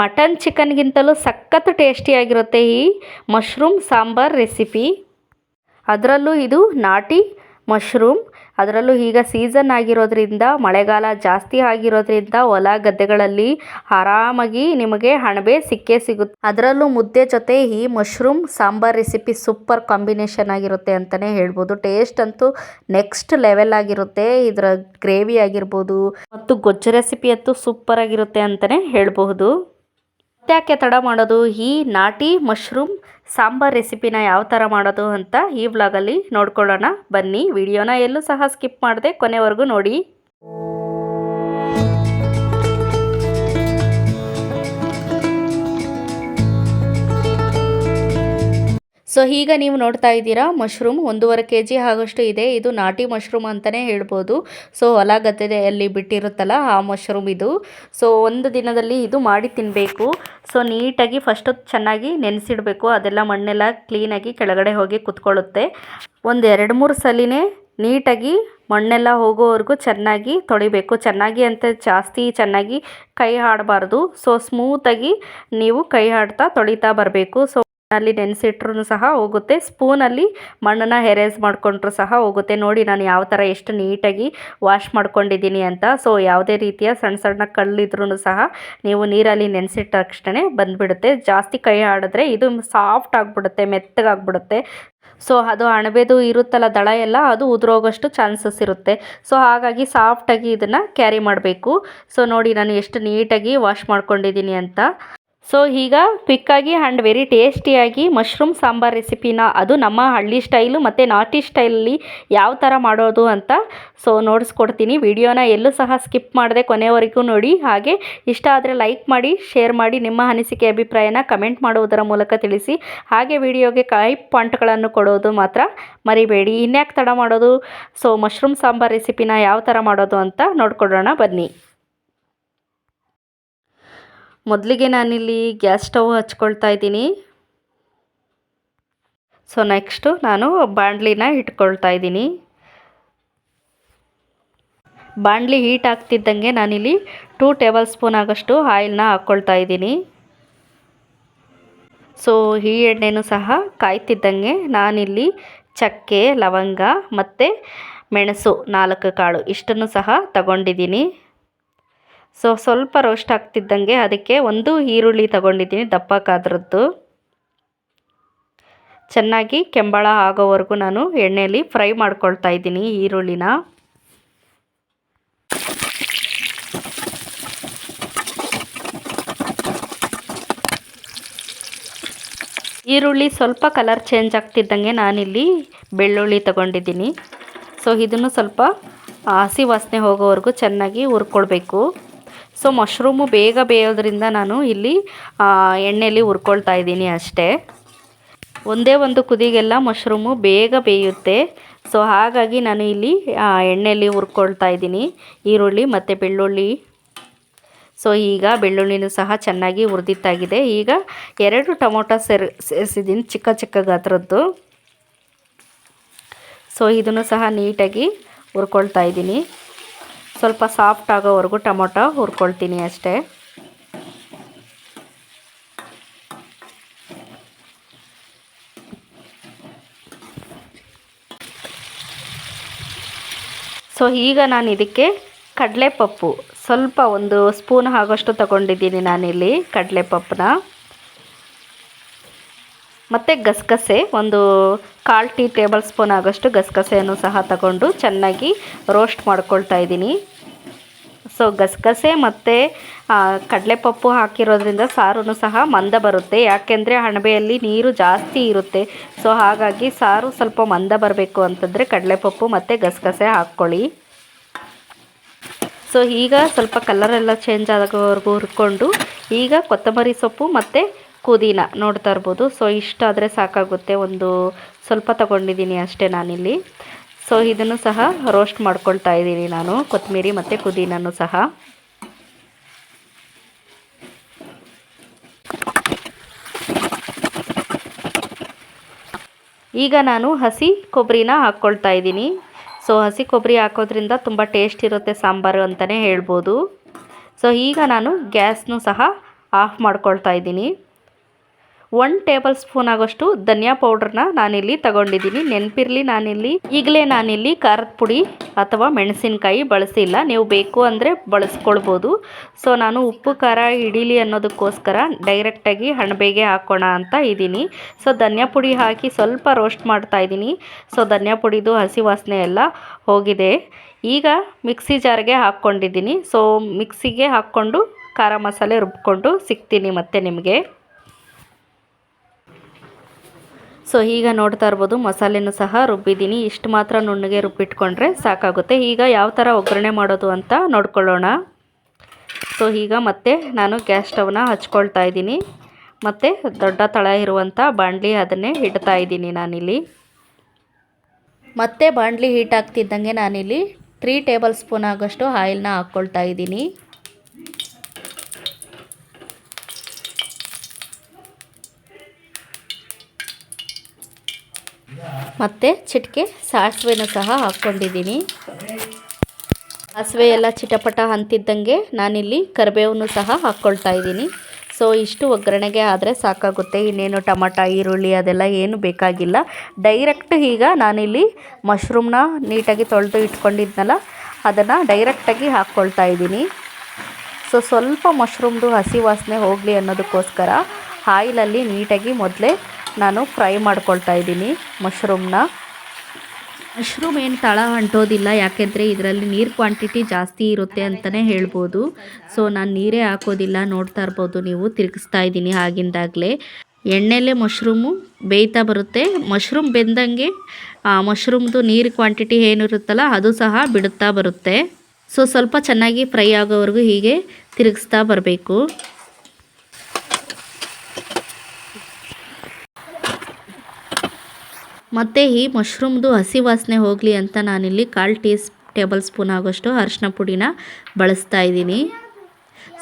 Mutton ಚಿಕನ್ಗಿಂತಲೂ ಸಖತ್ತು ಟೇಸ್ಟಿಯಾಗಿರುತ್ತೆ ಈ ಮಶ್ರೂಮ್ ಸಾಂಬಾರ್ ರೆಸಿಪಿ. ಅದರಲ್ಲೂ ಇದು ನಾಟಿ ಮಶ್ರೂಮ್. ಅದರಲ್ಲೂ ಈಗ ಸೀಸನ್ ಆಗಿರೋದ್ರಿಂದ, ಮಳೆಗಾಲ ಜಾಸ್ತಿ ಆಗಿರೋದ್ರಿಂದ ಹೊಲ ಗದ್ದೆಗಳಲ್ಲಿ ಆರಾಮಾಗಿ ನಿಮಗೆ ಹಣಬೆ ಸಿಕ್ಕೇ ಸಿಗುತ್ತೆ. ಅದರಲ್ಲೂ ಮುದ್ದೆ ಜೊತೆ ಈ mushroom sambar recipe super combination ಆಗಿರುತ್ತೆ ಅಂತಲೇ ಹೇಳ್ಬೋದು. ಟೇಸ್ಟ್ ಅಂತೂ ನೆಕ್ಸ್ಟ್ ಲೆವೆಲ್ ಆಗಿರುತ್ತೆ. ಇದರ ಗ್ರೇವಿ ಆಗಿರ್ಬೋದು, ಮತ್ತು ಗೊಜ್ಜು ರೆಸಿಪಿ ಅಂತೂ ಸೂಪರ್ ಆಗಿರುತ್ತೆ ಅಂತಲೇ ಹೇಳಬಹುದು. ಯಾಕೆ ತಡ ಮಾಡೋದು? ಈ ನಾಟಿ ಮಶ್ರೂಮ್ ಸಾಂಬಾರ್ ರೆಸಿಪಿನ ಯಾವ ಥರ ಮಾಡೋದು ಅಂತ ಈ ವ್ಲಾಗಲ್ಲಿ ನೋಡ್ಕೊಳ್ಳೋಣ. ಬನ್ನಿ, ವಿಡಿಯೋನ ಎಲ್ಲೂ ಸಹ ಸ್ಕಿಪ್ ಮಾಡದೆ ಕೊನೆವರೆಗೂ ನೋಡಿ. ಸೊ ಈಗ ನೀವು ನೋಡ್ತಾ ಇದ್ದೀರಾ ಮಶ್ರೂಮ್ ಒಂದೂವರೆ ಕೆ ಜಿ ಆಗೋಷ್ಟು ಇದೆ. ಇದು ನಾಟಿ ಮಶ್ರೂಮ್ ಅಂತಲೇ ಹೇಳ್ಬೋದು. ಸೊ ಹೊಲ ಗದ್ದೆಯಲ್ಲಿ ಬಿಟ್ಟಿರುತ್ತಲ್ಲ, ಆ ಮಶ್ರೂಮ್ ಇದು. ಸೊ ಒಂದು ದಿನದಲ್ಲಿ ಇದು ಮಾಡಿ ತಿನ್ನಬೇಕು ಸೊ ನೀಟಾಗಿ ಫಸ್ಟು ಚೆನ್ನಾಗಿ ನೆನೆಸಿಡಬೇಕು. ಅದೆಲ್ಲ ಮಣ್ಣೆಲ್ಲ ಕ್ಲೀನಾಗಿ ಕೆಳಗಡೆ ಹೋಗಿ ಕುತ್ಕೊಳ್ಳುತ್ತೆ. ಒಂದು ಎರಡು ಮೂರು ಸಲಿನೇ ನೀಟಾಗಿ ಮಣ್ಣೆಲ್ಲ ಹೋಗೋವರೆಗೂ ಚೆನ್ನಾಗಿ ತೊಳಿಬೇಕು. ಚೆನ್ನಾಗಿ ಅಂತ ಜಾಸ್ತಿ ಚೆನ್ನಾಗಿ ಕೈ ಆಡಬಾರ್ದು ಸೊ ಸ್ಮೂತಾಗಿ ನೀವು ಕೈ ಆಡ್ತಾ ತೊಳಿತಾ ಬರಬೇಕು. ಸೊ ಅಲ್ಲಿ ನೆನೆಸಿಟ್ರೂ ಸಹ ಹೋಗುತ್ತೆ. ಸ್ಪೂನಲ್ಲಿ ಮಣ್ಣನ್ನು ಹೆರೇಸ್ ಮಾಡಿಕೊಂಡ್ರು ಸಹ ಹೋಗುತ್ತೆ. ನೋಡಿ, ನಾನು ಯಾವ ಥರ ಎಷ್ಟು ನೀಟಾಗಿ ವಾಶ್ ಮಾಡ್ಕೊಂಡಿದ್ದೀನಿ ಅಂತ. ಸೊ ಯಾವುದೇ ರೀತಿಯ ಸಣ್ಣ ಸಣ್ಣ ಕಲ್ಲಿದ್ರೂ ಸಹ ನೀವು ನೀರಲ್ಲಿ ನೆನೆಸಿಟ್ಟ ತಕ್ಷಣ ಬಂದುಬಿಡುತ್ತೆ. ಜಾಸ್ತಿ ಕೈ ಆಡಿದ್ರೆ ಇದು ಸಾಫ್ಟ್ ಆಗಿಬಿಡುತ್ತೆ, ಮೆತ್ತಗಾಗ್ಬಿಡುತ್ತೆ. ಸೊ ಅದು ಅಣಬೆದು ಇರುತ್ತಲ್ಲ ದಳ ಎಲ್ಲ, ಅದು ಉದುರೋಗೋಷ್ಟು ಚಾನ್ಸಸ್ ಇರುತ್ತೆ. ಸೊ ಹಾಗಾಗಿ ಸಾಫ್ಟಾಗಿ ಇದನ್ನು ಕ್ಯಾರಿ ಮಾಡಬೇಕು. ಸೊ ನೋಡಿ, ನಾನು ಎಷ್ಟು ನೀಟಾಗಿ ವಾಶ್ ಮಾಡ್ಕೊಂಡಿದ್ದೀನಿ ಅಂತ. ಸೊ ಈಗ ಕ್ವಿಕ್ಕಾಗಿ ಆ್ಯಂಡ್ ವೆರಿ ಟೇಸ್ಟಿಯಾಗಿ ಮಶ್ರೂಮ್ ಸಾಂಬಾರ್ ರೆಸಿಪಿನ ಅದು ನಮ್ಮ ಹಳ್ಳಿ ಸ್ಟೈಲು ಮತ್ತು ನಾಟಿ ಸ್ಟೈಲಲ್ಲಿ ಯಾವ ಥರ ಮಾಡೋದು ಅಂತ ಸೊ ನೋಡಿಸ್ಕೊಡ್ತೀನಿ. ವಿಡಿಯೋನ ಎಲ್ಲೂ ಸಹ ಸ್ಕಿಪ್ ಮಾಡದೆ ಕೊನೆವರೆಗೂ ನೋಡಿ. ಹಾಗೆ ಇಷ್ಟ ಆದರೆ ಲೈಕ್ ಮಾಡಿ ಶೇರ್ ಮಾಡಿ, ನಿಮ್ಮ ಅನಿಸಿಕೆ ಅಭಿಪ್ರಾಯನ ಕಮೆಂಟ್ ಮಾಡುವುದರ ಮೂಲಕ ತಿಳಿಸಿ. ಹಾಗೆ ವಿಡಿಯೋಗೆ ಕೈ ಪಾಯಿಂಟ್ಗಳನ್ನು ಕೊಡೋದು ಮಾತ್ರ ಮರಿಬೇಡಿ. ಇನ್ಯಾಕೆ ತಡ ಮಾಡೋದು? ಸೊ ಮಶ್ರೂಮ್ ಸಾಂಬಾರ್ ರೆಸಿಪಿನ ಯಾವ ಥರ ಮಾಡೋದು ಅಂತ ನೋಡ್ಕೊಡೋಣ. ಬನ್ನಿ. ಮೊದಲಿಗೆ ನಾನಿಲ್ಲಿ ಗ್ಯಾಸ್ ಸ್ಟವ್ ಹಚ್ಕೊಳ್ತಾ ಇದ್ದೀನಿ. ಸೊ ನೆಕ್ಸ್ಟು ನಾನು ಬಾಣಲಿನ ಇಟ್ಕೊಳ್ತಾ ಇದ್ದೀನಿ. ಬಾಣಲಿ ಹೀಟ್ ಆಗ್ತಿದ್ದಂಗೆ ನಾನಿಲ್ಲಿ ಟೂ ಟೇಬಲ್ ಸ್ಪೂನ್ ಆಗೋಷ್ಟು ಆಯಿಲ್ನ ಹಾಕ್ಕೊಳ್ತಾ ಇದ್ದೀನಿ. ಸೊ ಈ ಎಣ್ಣೆನೂ ಸಹ ಕಾಯ್ತಿದ್ದಂಗೆ ನಾನಿಲ್ಲಿ ಚಕ್ಕೆ, ಲವಂಗ ಮತ್ತು ಮೆಣಸು ನಾಲ್ಕು ಕಾಳು ಇಷ್ಟನ್ನು ಸಹ ತಗೊಂಡಿದ್ದೀನಿ. ಸೊ ಸ್ವಲ್ಪ ರೋಸ್ಟ್ ಆಗ್ತಿದ್ದಂಗೆ ಅದಕ್ಕೆ ಒಂದು ಈರುಳ್ಳಿ ತಗೊಂಡಿದ್ದೀನಿ ದಪ್ಪಕ್ಕಾದ್ರದ್ದು. ಚೆನ್ನಾಗಿ ಕೆಂಬಳ ಆಗೋವರೆಗೂ ನಾನು ಎಣ್ಣೆಯಲ್ಲಿ ಫ್ರೈ ಮಾಡ್ಕೊಳ್ತಾ ಇದ್ದೀನಿ ಈರುಳ್ಳಿನ. ಈರುಳ್ಳಿ ಸ್ವಲ್ಪ ಕಲರ್ ಚೇಂಜ್ ಆಗ್ತಿದ್ದಂಗೆ ನಾನಿಲ್ಲಿ ಬೆಳ್ಳುಳ್ಳಿ ತಗೊಂಡಿದ್ದೀನಿ. ಸೊ ಇದನ್ನು ಸ್ವಲ್ಪ ಹಸಿ ವಾಸನೆ ಹೋಗೋವರೆಗೂ ಚೆನ್ನಾಗಿ ಹುರ್ಕೊಳ್ಬೇಕು. ಸೊ ಮಶ್ರೂಮು ಬೇಗ ಬೇಯೋದ್ರಿಂದ ನಾನು ಇಲ್ಲಿ ಎಣ್ಣೆಯಲ್ಲಿ ಹುರ್ಕೊಳ್ತಾ ಇದ್ದೀನಿ ಅಷ್ಟೇ. ಒಂದೇ ಒಂದು ಕುದಿಗೆಲ್ಲ ಮಶ್ರೂಮು ಬೇಗ ಬೇಯುತ್ತೆ. ಸೊ ಹಾಗಾಗಿ ನಾನು ಇಲ್ಲಿ ಎಣ್ಣೆಯಲ್ಲಿ ಹುರ್ಕೊಳ್ತಾ ಇದ್ದೀನಿ. ಈರುಳ್ಳಿ ಮತ್ತು ಬೆಳ್ಳುಳ್ಳಿ. ಸೊ ಈಗ ಬೆಳ್ಳುಳ್ಳಿನೂ ಸಹ ಚೆನ್ನಾಗಿ ಹುರಿದಿತ್ತಾಗಿದೆ ಈಗ ಎರಡು ಟೊಮೊಟೊ ಸೇರ್, ಸೇರಿಸಿದ್ದೀನಿ ಚಿಕ್ಕ ಚಿಕ್ಕ ಗಾತ್ರದ್ದು. ಸೊ ಇದನ್ನು ಸಹ ನೀಟಾಗಿ ಹುರ್ಕೊಳ್ತಾ ಇದ್ದೀನಿ. ಸ್ವಲ್ಪ ಸಾಫ್ಟ್ ಆಗೋವರೆಗೂ ಟೊಮೊಟೊ ಹುರ್ಕೊಳ್ತೀನಿ ಅಷ್ಟೇ. ಸೊ ಈಗ ನಾನು ಇದಕ್ಕೆ ಕಡಲೆಪಪ್ಪು. ಸ್ವಲ್ಪ ಒಂದು ಸ್ಪೂನ್ ಆಗೋಷ್ಟು ತಗೊಂಡಿದ್ದೀನಿ ನಾನಿಲ್ಲಿ ಕಡಲೆಪಪ್ಪನ್ನ. ಮತ್ತು ಗಸಗಸೆ, ಒಂದು ಕಾಲು ಟೀ ಟೇಬಲ್ ಸ್ಪೂನ್ ಆಗೋಷ್ಟು ಗಸಗಸೆಯನ್ನು ಸಹ ತಗೊಂಡು ಚೆನ್ನಾಗಿ ರೋಸ್ಟ್ ಮಾಡ್ಕೊಳ್ತಾ ಇದ್ದೀನಿ. ಸೊ, ಗಸಗಸೆ ಮತ್ತು ಕಡಲೆಪಪ್ಪು ಹಾಕಿರೋದ್ರಿಂದ ಸಾರು ಸಹ ಮಂದ ಬರುತ್ತೆ. ಯಾಕೆಂದರೆ ಅಣಬೆಯಲ್ಲಿ ನೀರು ಜಾಸ್ತಿ ಇರುತ್ತೆ. ಸೊ, ಹಾಗಾಗಿ ಸಾರು ಸ್ವಲ್ಪ ಮಂದ ಬರಬೇಕು ಅಂತಂದರೆ ಕಡಲೆಪಪ್ಪು ಮತ್ತು ಗಸಗಸೆ ಹಾಕ್ಕೊಳ್ಳಿ. ಸೊ, ಈಗ ಸ್ವಲ್ಪ ಕಲರೆಲ್ಲ ಚೇಂಜ್ ಆಗೋವರೆಗೂ ಹುರ್ಕೊಂಡು ಈಗ ಕೊತ್ತಂಬರಿ ಸೊಪ್ಪು ಮತ್ತು ಪುದೀನ ನೋಡ್ತಾ ಇರ್ಬೋದು. ಸೊ ಇಷ್ಟಾದರೆ ಸಾಕಾಗುತ್ತೆ. ಒಂದು ಸ್ವಲ್ಪ ತಗೊಂಡಿದ್ದೀನಿ ಅಷ್ಟೇ ನಾನಿಲ್ಲಿ. ಸೊ ಇದನ್ನು ಸಹ ರೋಸ್ಟ್ ಮಾಡ್ಕೊಳ್ತಾ ಇದ್ದೀನಿ ನಾನು. ಕೊತ್ತಂಬರಿ ಮತ್ತು ಪುದೀನೂ ಸಹ. ಈಗ ನಾನು ಹಸಿ ಕೊಬ್ಬರಿನ ಹಾಕ್ಕೊಳ್ತಾ ಇದ್ದೀನಿ. ಸೊ ಹಸಿ ಕೊಬ್ಬರಿ ಹಾಕೋದ್ರಿಂದ ತುಂಬ ಟೇಸ್ಟ್ ಇರುತ್ತೆ ಸಾಂಬಾರು ಅಂತಲೇ ಹೇಳ್ಬೋದು. ಸೊ ಈಗ ನಾನು ಗ್ಯಾಸ್ನು ಸಹ ಆಫ್ ಮಾಡ್ಕೊಳ್ತಾ ಇದ್ದೀನಿ. ಒನ್ ಟೇಬಲ್ ಸ್ಪೂನ್ ಆಗೋಷ್ಟು ಧನಿಯಾ ಪೌಡರ್ನ ನಾನಿಲ್ಲಿ ತಗೊಂಡಿದ್ದೀನಿ. ನೆನಪಿರಲಿ ನಾನಿಲ್ಲಿ. ಈಗಲೇ ನಾನಿಲ್ಲಿ ಖಾರದ ಪುಡಿ ಅಥವಾ ಮೆಣಸಿನಕಾಯಿ ಬಳಸಿಲ್ಲ ನೀವು ಬೇಕು ಅಂದರೆ ಬಳಸ್ಕೊಳ್ಬೋದು. ಸೊ ನಾನು ಉಪ್ಪು, ಖಾರ ಹಿಡೀಲಿ ಅನ್ನೋದಕ್ಕೋಸ್ಕರ ಡೈರೆಕ್ಟಾಗಿ ಹಣಬೇಗೆ ಹಾಕೋಣ ಅಂತ ಇದ್ದೀನಿ. ಸೊ ಧನಿಯಾ ಪುಡಿ ಹಾಕಿ ಸ್ವಲ್ಪ ರೋಸ್ಟ್ ಮಾಡ್ತಾ ಇದ್ದೀನಿ. ಸೊ ಧನಿಯಾ ಪುಡಿದು ಹಸಿ ವಾಸನೆ ಎಲ್ಲ ಹೋಗಿದೆ. ಈಗ ಮಿಕ್ಸಿ ಜಾರ್ಗೆ ಹಾಕ್ಕೊಂಡಿದ್ದೀನಿ. ಸೊ ಮಿಕ್ಸಿಗೆ ಹಾಕ್ಕೊಂಡು ಖಾರ ಮಸಾಲೆ ರುಬ್ಕೊಂಡು ಸಿಗ್ತೀನಿ ಮತ್ತೆ ನಿಮಗೆ. ಸೊ ಈಗ ನೋಡ್ತಾ ಇರ್ಬೋದು, ಮಸಾಲೆನೂ ಸಹ ರುಬ್ಬಿದ್ದೀನಿ. ಇಷ್ಟು ಮಾತ್ರ ನುಣ್ಣಗೆ ರುಬ್ಬಿಟ್ಕೊಂಡ್ರೆ ಸಾಕಾಗುತ್ತೆ. ಈಗ ಯಾವ ಥರ ಒಗ್ಗರಣೆ ಮಾಡೋದು ಅಂತ ನೋಡ್ಕೊಳ್ಳೋಣ. ಸೊ ಈಗ ಮತ್ತೆ ನಾನು ಗ್ಯಾಸ್ ಸ್ಟವ್ನ ಹಚ್ಕೊಳ್ತಾ ಇದ್ದೀನಿ. ಮತ್ತು ದೊಡ್ಡ ತಳ ಇರುವಂಥ ಬಾಣಲಿ ಅದನ್ನೇ ಇಡ್ತಾ ಇದ್ದೀನಿ ನಾನಿಲ್ಲಿ. ಮತ್ತೆ ಬಾಣಲಿ ಹೀಟ್ ಆಗ್ತಿದ್ದಂಗೆ ನಾನಿಲ್ಲಿ ತ್ರೀ ಟೇಬಲ್ ಸ್ಪೂನ್ ಆಗೋಷ್ಟು ಆಯಿಲ್ನ ಹಾಕ್ಕೊಳ್ತಾ ಇದ್ದೀನಿ. ಮತ್ತು ಚಿಟಿಕೆ, ಸಾಸಿವೆನೂ ಸಹ ಹಾಕ್ಕೊಂಡಿದ್ದೀನಿ. ಸಾಸಿವೆ ಎಲ್ಲ ಚಿಟಪಟ ಅಂತಿದ್ದಂಗೆ ನಾನಿಲ್ಲಿ ಕರಿಬೇವನ್ನು ಸಹ ಹಾಕ್ಕೊಳ್ತಾ ಇದ್ದೀನಿ. ಸೊ, ಇಷ್ಟು ಒಗ್ಗರಣೆಗೆ ಆದರೆ ಸಾಕಾಗುತ್ತೆ. ಇನ್ನೇನು ಟಮಟ, ಈರುಳ್ಳಿ ಅದೆಲ್ಲ ಏನು ಬೇಕಾಗಿಲ್ಲ. ಡೈರೆಕ್ಟ್ ಈಗ ನಾನಿಲ್ಲಿ ಮಶ್ರೂಮ್ನ ನೀಟಾಗಿ ತೊಳೆದು ಇಟ್ಕೊಂಡಿದ್ನಲ್ಲ, ಅದನ್ನು ಡೈರೆಕ್ಟಾಗಿ ಹಾಕ್ಕೊಳ್ತಾ ಇದ್ದೀನಿ. ಸೊ, ಸ್ವಲ್ಪ ಮಶ್ರೂಮ್ದು ಹಸಿ ವಾಸನೆ ಹೋಗಲಿ ಅನ್ನೋದಕ್ಕೋಸ್ಕರ ಆಯಿಲಲ್ಲಿ ನೀಟಾಗಿ ಮೊದಲೇ ನಾನು ಫ್ರೈ ಮಾಡ್ಕೊಳ್ತಾ ಇದ್ದೀನಿ ಮಶ್ರೂಮ್ನ ಮಶ್ರೂಮ್ ಏನು ತಳ ಅಂಟೋದಿಲ್ಲ, ಯಾಕೆಂದರೆ ಇದರಲ್ಲಿ ನೀರು ಕ್ವಾಂಟಿಟಿ ಜಾಸ್ತಿ ಇರುತ್ತೆ ಅಂತಲೇ ಹೇಳ್ಬೋದು. ಸೊ ನಾನು ನೀರೇ ಹಾಕೋದಿಲ್ಲ, ನೋಡ್ತಾ ಇರ್ಬೋದು ನೀವು, ತಿರುಗಿಸ್ತಾ ಇದ್ದೀನಿ ಆಗಿಂದಾಗಲೇ. ಎಣ್ಣೆಲೆ ಮಶ್ರೂಮು ಬೇಯ್ತಾ ಬರುತ್ತೆ. ಮಶ್ರೂಮ್ ಬೆಂದಂಗೆ ಮಶ್ರೂಮ್ದು ನೀರು ಕ್ವಾಂಟಿಟಿ ಏನಿರುತ್ತಲ್ಲ ಅದು ಸಹ ಬಿಡುತ್ತಾ ಬರುತ್ತೆ. ಸೊ ಸ್ವಲ್ಪ ಚೆನ್ನಾಗಿ ಫ್ರೈ ಆಗೋವರೆಗೂ ಹೀಗೆ ತಿರುಗಿಸ್ತಾ ಬರಬೇಕು. ಮತ್ತು ಈ ಮಶ್ರೂಮ್ದು ಹಸಿ ವಾಸನೆ ಹೋಗಲಿ ಅಂತ ನಾನಿಲ್ಲಿ ಕಾಲು ಟೀ ಟೇಬಲ್ ಸ್ಪೂನ್ ಆಗೋಷ್ಟು ಅರಿಶಿನ ಪುಡಿನ ಬಳಸ್ತಾ ಇದ್ದೀನಿ.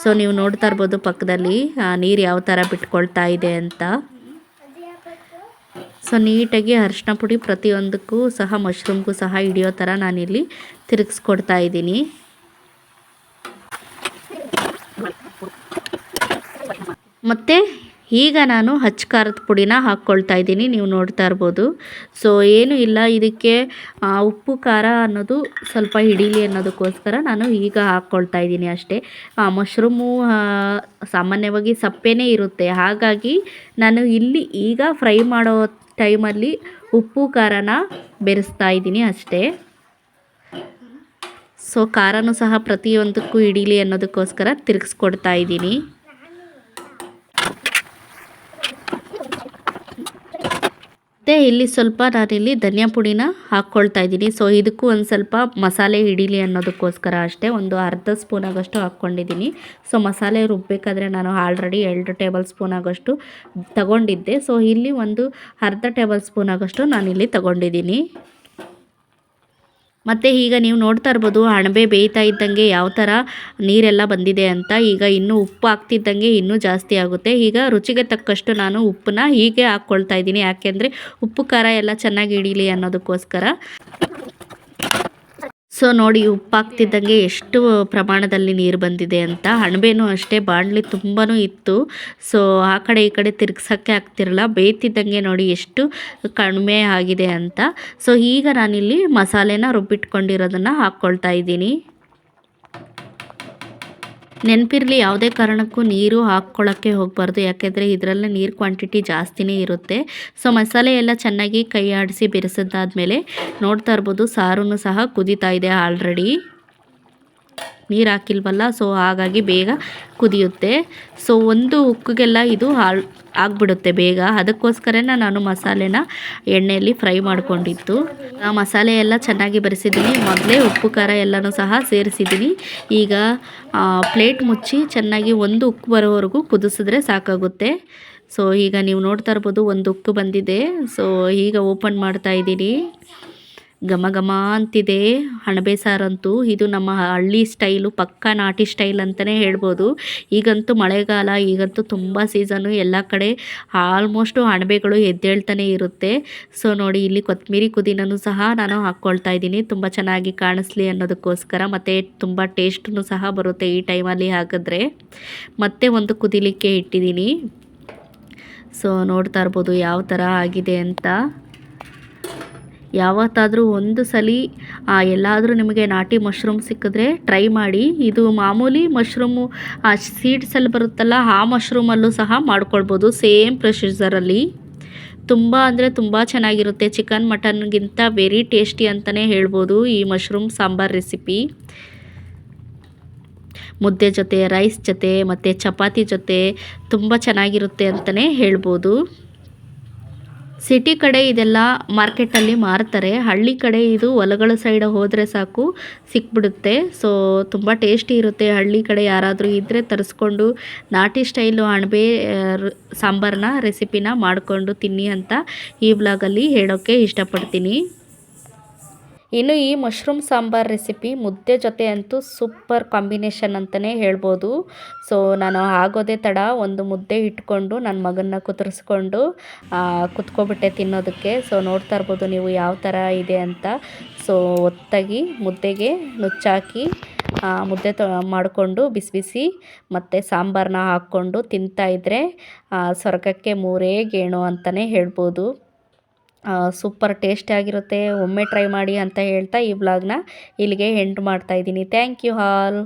ಸೊ, ನೀವು ನೋಡ್ತಾ ಇರ್ಬೋದು ಪಕ್ಕದಲ್ಲಿ ನೀರು ಯಾವ ಥರ ಬಿಟ್ಕೊಳ್ತಾ ಇದೆ ಅಂತ. ಸೊ, ನೀಟಾಗಿ ಅರಿಶಿನ ಪುಡಿ ಪ್ರತಿಯೊಂದಕ್ಕೂ ಸಹ, ಮಶ್ರೂಮ್ಗೂ ಸಹ ಹಿಡಿಯೋ ಥರ ನಾನಿಲ್ಲಿ ತಿರುಗಿಸ್ಕೊಡ್ತಾ ಇದ್ದೀನಿ. ಮತ್ತು ಈಗ ನಾನು ಹಚ್ಚ ಖಾರದ ಪುಡಿನ ಹಾಕ್ಕೊಳ್ತಾ ಇದ್ದೀನಿ, ನೀವು ನೋಡ್ತಾ ಇರ್ಬೋದು. ಸೊ ಏನೂ ಇಲ್ಲ, ಇದಕ್ಕೆ ಉಪ್ಪು, ಖಾರ ಅನ್ನೋದು ಸ್ವಲ್ಪ ಹಿಡೀಲಿ ಅನ್ನೋದಕ್ಕೋಸ್ಕರ ನಾನು ಈಗ ಹಾಕ್ಕೊಳ್ತಾ ಇದ್ದೀನಿ ಅಷ್ಟೇ. ಮಶ್ರೂಮು ಸಾಮಾನ್ಯವಾಗಿ ಸಪ್ಪೆನೇ ಇರುತ್ತೆ. ಹಾಗಾಗಿ ನಾನು ಇಲ್ಲಿ ಈಗ ಫ್ರೈ ಮಾಡೋ ಟೈಮಲ್ಲಿ ಉಪ್ಪು, ಖಾರನ ಬೆರೆಸ್ತಾ ಇದ್ದೀನಿ ಅಷ್ಟೇ. ಸೊ ಖಾರನೂ ಸಹ ಪ್ರತಿಯೊಂದಕ್ಕೂ ಹಿಡೀಲಿ ಅನ್ನೋದಕ್ಕೋಸ್ಕರ ತಿರುಗಿಸ್ಕೊಡ್ತಾ ಇದ್ದೀನಿ. ಮತ್ತು ಇಲ್ಲಿ ಸ್ವಲ್ಪ ನಾನಿಲ್ಲಿ ಧನಿಯಾ ಪುಡಿನ ಹಾಕ್ಕೊಳ್ತಾ ಇದ್ದೀನಿ. ಸೊ ಇದಕ್ಕೂ ಒಂದು ಸ್ವಲ್ಪ ಮಸಾಲೆ ಹಿಡೀಲಿ ಅನ್ನೋದಕ್ಕೋಸ್ಕರ ಅಷ್ಟೇ ಒಂದು ಅರ್ಧ ಸ್ಪೂನ್ ಆಗೋಷ್ಟು ಹಾಕ್ಕೊಂಡಿದ್ದೀನಿ. ಸೊ ಮಸಾಲೆ ರುಬ್ಬಬೇಕಾದ್ರೆ ನಾನು ಆಲ್ರೆಡಿ ಎರಡು ಟೇಬಲ್ ಸ್ಪೂನ್ ಆಗೋಷ್ಟು ತಗೊಂಡಿದ್ದೆ. ಸೊ ಇಲ್ಲಿ ಒಂದು ಅರ್ಧ ಟೇಬಲ್ ಸ್ಪೂನ್ ಆಗೋಷ್ಟು ನಾನಿಲ್ಲಿ ತಗೊಂಡಿದ್ದೀನಿ. ಮತ್ತು ಈಗ ನೀವು ನೋಡ್ತಾ ಇರ್ಬೋದು, ಅಣಬೆ ಬೇಯ್ತಾ ಇದ್ದಂಗೆ ಯಾವ ಥರ ನೀರೆಲ್ಲ ಬಂದಿದೆ ಅಂತ. ಈಗ ಇನ್ನೂ ಉಪ್ಪು ಹಾಕ್ತಿದ್ದಂಗೆ ಇನ್ನೂ ಜಾಸ್ತಿ ಆಗುತ್ತೆ. ಈಗ ರುಚಿಗೆ ತಕ್ಕಷ್ಟು ನಾನು ಉಪ್ಪನ್ನ ಹೀಗೆ ಹಾಕ್ಕೊಳ್ತಾ ಇದ್ದೀನಿ. ಯಾಕೆಂದರೆ ಉಪ್ಪು ಖಾರ ಎಲ್ಲ ಚೆನ್ನಾಗಿ ಹಿಡೀಲಿ ಅನ್ನೋದಕ್ಕೋಸ್ಕರ. ಸೊ ನೋಡಿ ಉಪ್ಪಾಗ್ತಿದ್ದಂಗೆ ಎಷ್ಟು ಪ್ರಮಾಣದಲ್ಲಿ ನೀರು ಬಂದಿದೆ ಅಂತ. ಅಣಬೆನೂ ಅಷ್ಟೇ, ಬಾಣಲಿ ತುಂಬಾ ಇತ್ತು. ಸೊ, ಆ ಕಡೆ ಈ ಕಡೆ ತಿರ್ಗ್ಸೋಕ್ಕೆ ಆಗ್ತಿರಲ್ಲ. ಬೇಯ್ತಿದ್ದಂಗೆ ನೋಡಿ ಎಷ್ಟು ಕಡಿಮೆ ಆಗಿದೆ ಅಂತ. ಸೊ, ಈಗ ನಾನಿಲ್ಲಿ ಮಸಾಲೆನ ರುಬ್ಬಿಟ್ಕೊಂಡಿರೋದನ್ನು ಹಾಕ್ಕೊಳ್ತಾ ಇದ್ದೀನಿ. ನೆನಪಿರಲಿ, ಯಾವುದೇ ಕಾರಣಕ್ಕೂ ನೀರು ಹಾಕ್ಕೊಳ್ಳೋಕ್ಕೆ ಹೋಗಬಾರ್ದು. ಯಾಕೆಂದರೆ ಇದರಲ್ಲೇ ನೀರು ಕ್ವಾಂಟಿಟಿ ಜಾಸ್ತಿನೇ ಇರುತ್ತೆ. ಸೊ ಮಸಾಲೆ ಎಲ್ಲ ಚೆನ್ನಾಗಿ ಕೈ ಆಡಿಸಿ ಬೆರೆಸಿದ್ದಾದಮೇಲೆ ನೋಡ್ತಾ ಇರ್ಬೋದು ಸಾರೂ ಸಹ ಕುದೀತಾ ಇದೆ ಆಲ್ರೆಡಿ ನೀರು ಹಾಕಿಲ್ವಲ್ಲ ಸೊ ಹಾಗಾಗಿ ಬೇಗ ಕುದಿಯುತ್ತೆ. ಸೊ ಒಂದು ಉಕ್ಕಿಗೆಲ್ಲ ಇದು ಹಾಳು ಆಗಿಬಿಡುತ್ತೆ ಬೇಗ. ಅದಕ್ಕೋಸ್ಕರನೇ ನಾನು ಮಸಾಲೆನ ಎಣ್ಣೆಯಲ್ಲಿ ಫ್ರೈ ಮಾಡ್ಕೊಂಡಿತ್ತು ಆ ಮಸಾಲೆ ಎಲ್ಲ ಚೆನ್ನಾಗಿ ಬರೆಸಿದ್ದೀನಿ. ಮೊದಲೇ ಉಪ್ಪು, ಖಾರ ಎಲ್ಲನೂ ಸಹ ಸೇರಿಸಿದ್ದೀನಿ ಈಗ ಪ್ಲೇಟ್ ಮುಚ್ಚಿ ಚೆನ್ನಾಗಿ ಒಂದು ಉಕ್ಕು ಬರೋವರೆಗೂ ಕುದಿಸಿದ್ರೆ ಸಾಕಾಗುತ್ತೆ. ಸೊ ಈಗ ನೀವು ನೋಡ್ತಾ ಇರ್ಬೋದು, ಒಂದು ಉಕ್ಕು ಬಂದಿದೆ. ಸೊ ಈಗ ಓಪನ್ ಮಾಡ್ತಾ ಇದ್ದೀನಿ. ಘಮ ಘಮ ಅಂತಿದೆ. ಅಣಬೆ ಸಾರಂತೂ ಇದು ನಮ್ಮ ಹಳ್ಳಿ ಸ್ಟೈಲು, ಪಕ್ಕ ನಾಟಿ ಸ್ಟೈಲ್ ಅಂತಲೇ ಹೇಳ್ಬೋದು. ಈಗಂತೂ ಮಳೆಗಾಲ, ಈಗಂತೂ ತುಂಬ ಸೀಸನ್ನು ಎಲ್ಲ ಕಡೆ ಆಲ್ಮೋಸ್ಟು ಅಣಬೆಗಳು ಎದ್ದೇಳ್ತಾನೆ ಇರುತ್ತೆ. ಸೊ ನೋಡಿ, ಇಲ್ಲಿ ಕೊತ್ತಂಬರಿ ಕುದೀನೂ ಸಹ ನಾನು ಹಾಕ್ಕೊಳ್ತಾ ಇದ್ದೀನಿ. ತುಂಬ ಚೆನ್ನಾಗಿ ಕಾಣಿಸ್ಲಿ ಅನ್ನೋದಕ್ಕೋಸ್ಕರ ಮತ್ತು ತುಂಬ ಟೇಸ್ಟೂ ಸಹ ಬರುತ್ತೆ ಈ ಟೈಮಲ್ಲಿ ಹಾಕಿದ್ರೆ. ಮತ್ತೆ ಒಂದು ಕುದಿಲಿಕ್ಕೆ ಇಟ್ಟಿದ್ದೀನಿ. ಸೊ ನೋಡ್ತಾ ಇರ್ಬೋದು ಯಾವ ಥರ ಆಗಿದೆ ಅಂತ. ಯಾವತ್ತಾದರೂ ಒಂದು ಸಲ ಎಲ್ಲಾದರೂ ನಿಮಗೆ ನಾಟಿ ಮಶ್ರೂಮ್ ಸಿಕ್ಕಿದ್ರೆ ಟ್ರೈ ಮಾಡಿ. ಇದು ಮಾಮೂಲಿ ಮಶ್ರೂಮು, ಆ ಸೀಡ್ಸಲ್ಲಿ ಬರುತ್ತಲ್ಲ, ಆ ಮಶ್ರೂಮಲ್ಲೂ ಸಹ ಮಾಡ್ಕೊಳ್ಬೋದು, ಸೇಮ್ ಪ್ರೊಸೀಜರಲ್ಲಿ ತುಂಬ ಅಂದರೆ ತುಂಬ ಚೆನ್ನಾಗಿರುತ್ತೆ ಚಿಕನ್ ಮಟನ್ಗಿಂತ ವೆರಿ ಟೇಸ್ಟಿ ಅಂತಲೇ ಹೇಳ್ಬೋದು ಈ ಮಶ್ರೂಮ್ ಸಾಂಬಾರ್ ರೆಸಿಪಿ ಮುದ್ದೆ ಜೊತೆ ರೈಸ್ ಜೊತೆ, ಮತ್ತು ಚಪಾತಿ ಜೊತೆ ತುಂಬ ಚೆನ್ನಾಗಿರುತ್ತೆ ಅಂತಲೇ ಹೇಳ್ಬೋದು. ಸಿಟಿ ಕಡೆ ಇದೆಲ್ಲ ಮಾರ್ಕೆಟಲ್ಲಿ ಮಾರ್ತಾರೆ. ಹಳ್ಳಿ ಕಡೆ ಇದು ಹೊಲಗಳ ಸೈಡ್ ಹೋದರೆ ಸಾಕು, ಸಿಕ್ಬಿಡುತ್ತೆ. ಸೊ ತುಂಬ ಟೇಸ್ಟಿ ಇರುತ್ತೆ. ಹಳ್ಳಿ ಕಡೆ ಯಾರಾದರೂ ಇದ್ದರೆ ತರಿಸ್ಕೊಂಡು ನಾಟಿ ಸ್ಟೈಲು ಅಣಬೆ ಸಾಂಬಾರನ್ನ ರೆಸಿಪಿನ ಮಾಡಿಕೊಂಡು ತಿನ್ನಿ ಅಂತ ಈ ಬ್ಲಾಗಲ್ಲಿ ಹೇಳೋಕ್ಕೆ ಇಷ್ಟಪಡ್ತೀನಿ. ಇನ್ನು ಈ ಮಶ್ರೂಮ್ ಸಾಂಬಾರ್ ರೆಸಿಪಿ ಮುದ್ದೆ ಜೊತೆ ಅಂತೂ ಸೂಪರ್ ಕಾಂಬಿನೇಷನ್ ಅಂತಲೇ ಹೇಳ್ಬೋದು. ಸೊ ನಾನು ಆಗೋದೇ ತಡ, ಒಂದು ಮುದ್ದೆ ಇಟ್ಕೊಂಡು ನನ್ನ ಮಗನ್ನ ಕುದುರಿಸ್ಕೊಂಡು ಕುತ್ಕೊಬಿಟ್ಟೆ ತಿನ್ನೋದಕ್ಕೆ. ಸೊ ನೋಡ್ತಾ ಇರ್ಬೋದು ನೀವು ಯಾವ ಥರ ಇದೆ ಅಂತ. ಸೊ ಒತ್ತಾಗಿ ಮುದ್ದೆಗೆ ನುಚ್ಚಾಕಿ ಮುದ್ದೆ ತ, ಮಾಡಿಕೊಂಡು ಬಿಸಿ ಬಿಸಿ ಮತ್ತು ಸಾಂಬಾರನ್ನ ಹಾಕ್ಕೊಂಡು ತಿಂತಾಯಿದ್ರೆ ಸ್ವರ್ಗಕ್ಕೆ ಮೂರೇ ಗೇಣು ಅಂತಲೇ ಹೇಳ್ಬೋದು. ಸೂಪರ್ ಟೇಸ್ಟಿಯಾಗಿರುತ್ತೆ ಒಮ್ಮೆ ಟ್ರೈ ಮಾಡಿ ಅಂತ ಹೇಳ್ತಾ ಈ ವ್ಲಾಗ್ನ ಇಲ್ಲಿಗೆ ಎಂಡ್ ಮಾಡ್ತಾಯಿದ್ದೀನಿ ಥ್ಯಾಂಕ್ ಯು ಆಲ್